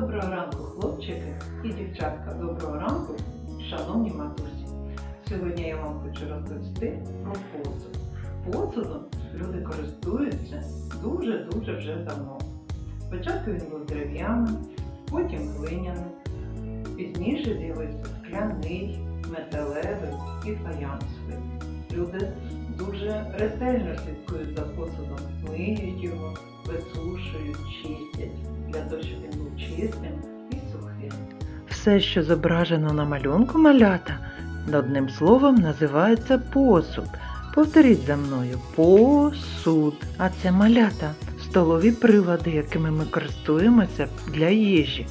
Доброго ранку, хлопчики і дівчатка. Доброго ранку, шановні матусі. Сьогодні я вам хочу розповісти про посуд. Посудом люди користуються дуже-дуже вже давно. Спочатку він був дерев'яним, потім глиняним, пізніше з'явився скляний, металевий і фаянсовий. Люди дуже ретельно слідкують за посудом, миють його, висушують, чистять для того, щоб чистим і сухим. Все, що зображено на малюнку малята, одним словом називається посуд. Повторіть за мною посуд. А це малята, столові прилади, якими ми користуємося для їжі.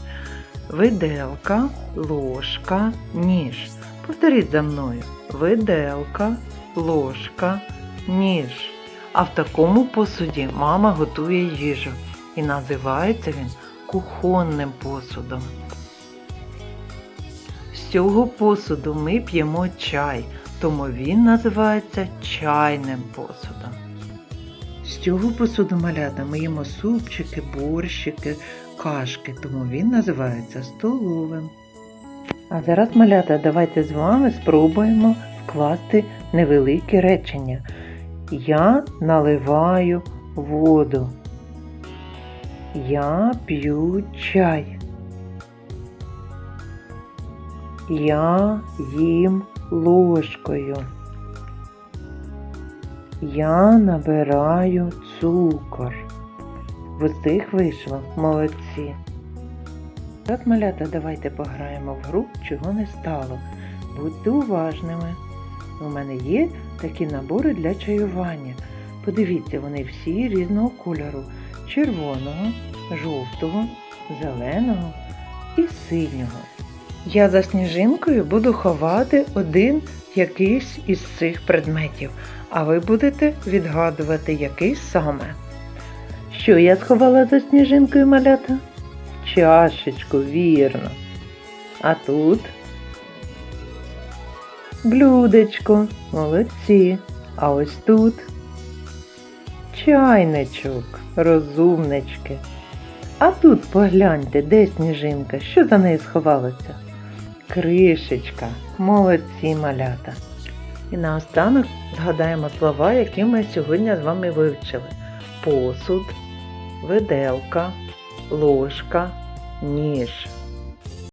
Виделка, ложка, ніж. Повторіть за мною. Виделка, ложка, ніж. А в такому посуді мама готує їжу. І називається він кухонним посудом. З цього посуду ми п'ємо чай, тому він називається чайним посудом. З цього посуду малята ми їмо супчики, борщики, кашки, тому він називається столовим. А зараз, малята, давайте з вами спробуємо вкласти невелике речення. Я наливаю воду. Я п'ю чай. Я їм ложкою. Я набираю цукор. В усіх вийшло молодці. Так, малята, давайте пограємо в гру, чого не стало. Будьте уважними. У мене є такі набори для чаювання. Подивіться, вони всі різного кольору: червоного, жовтого, зеленого і синього. Я за сніжинкою буду ховати один якийсь із цих предметів, а ви будете відгадувати, який саме. Що я сховала за сніжинкою малята? Чашечку, вірно. А тут блюдечко, молодці. А ось тут чайничок, розумнички. А тут погляньте, де сніжинка, що за нею сховалося? Кришечка, молодці малята. І наостанок згадаємо слова, які ми сьогодні з вами вивчили. Посуд, виделка, ложка, ніж.